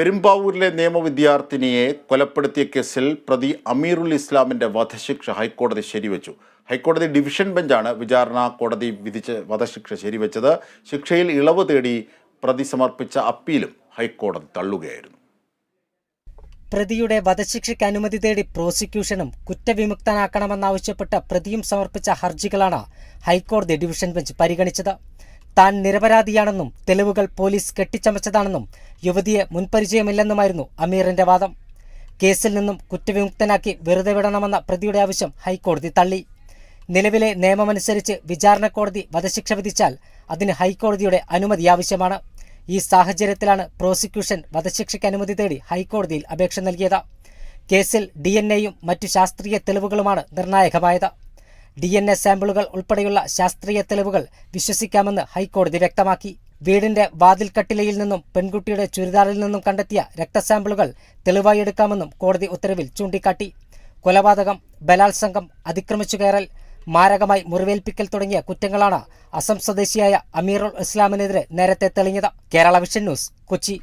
പെരുമ്പാവൂരിലെ നിയമവിദ്യാർത്ഥിനിയെ കൊലപ്പെടുത്തിയ കേസിൽ പ്രതി അമീറുൽ ഇസ്ലാമിന്റെ വധശിക്ഷ ഹൈക്കോടതി ശരിവെച്ചു. ഹൈക്കോടതി ഡിവിഷൻ ബെഞ്ചാണ് വിചാരണ കോടതി വിധിച്ച് വധശിക്ഷ ശരിവെച്ചത്. ശിക്ഷയിൽ ഇളവ് തേടി പ്രതി സമർപ്പിച്ച അപ്പീലും ഹൈക്കോടതി തള്ളുകയായിരുന്നു. പ്രതിയുടെ വധശിക്ഷയ്ക്ക് അനുമതി തേടി പ്രോസിക്യൂഷനും കുറ്റവിമുക്തനാക്കണമെന്നാവശ്യപ്പെട്ട് പ്രതിയും സമർപ്പിച്ച ഹർജികളാണ് ഹൈക്കോടതി ഡിവിഷൻ ബെഞ്ച് പരിഗണിച്ചത്. താൻ നിരപരാധിയാണെന്നും തെളിവുകൾ പോലീസ് കെട്ടിച്ചമച്ചതാണെന്നും യുവതിയെ മുൻപരിചയമില്ലെന്നുമായിരുന്നു അമീറിന്റെ വാദം. കേസിൽ നിന്നും കുറ്റവിമുക്തനാക്കി വെറുതെ വിടണമെന്ന പ്രതിയുടെ ആവശ്യം ഹൈക്കോടതി തള്ളി. നിലവിലെ നിയമമനുസരിച്ച് വിചാരണ കോടതി വധശിക്ഷ വിധിച്ചാൽ അതിന് ഹൈക്കോടതിയുടെ അനുമതി ആവശ്യമാണ്. ഈ സാഹചര്യത്തിലാണ് പ്രോസിക്യൂഷൻ വധശിക്ഷയ്ക്ക് അനുമതി തേടി ഹൈക്കോടതിയിൽ അപേക്ഷ നൽകിയത്. കേസിൽ ഡി എൻ എയും മറ്റു ശാസ്ത്രീയ തെളിവുകളുമാണ് നിർണായകമായത്. ഡി എൻ എ സാമ്പിളുകൾ ഉൾപ്പെടെയുള്ള ശാസ്ത്രീയ തെളിവുകൾ വിശ്വസിക്കാമെന്ന് ഹൈക്കോടതി വ്യക്തമാക്കി. വീടിന്റെ വാതിൽക്കട്ടിലയിൽ നിന്നും പെൺകുട്ടിയുടെ ചുരിദാറിൽ നിന്നും കണ്ടെത്തിയ രക്തസാമ്പിളുകൾ തെളിവായി എടുക്കാമെന്നും കോടതി ഉത്തരവിൽ ചൂണ്ടിക്കാട്ടി. കൊലപാതകം ബലാത്സംഗം അതിക്രമിച്ചു കയറൽ മാരകമായി മുറിവേൽപ്പിക്കൽ തുടങ്ങിയ കുറ്റങ്ങളാണ് അസം സ്വദേശിയായ അമീറുൽ ഇസ്ലാമിനെതിരെ നേരത്തെ തെളിഞ്ഞത്. Kerala vision news Kochi.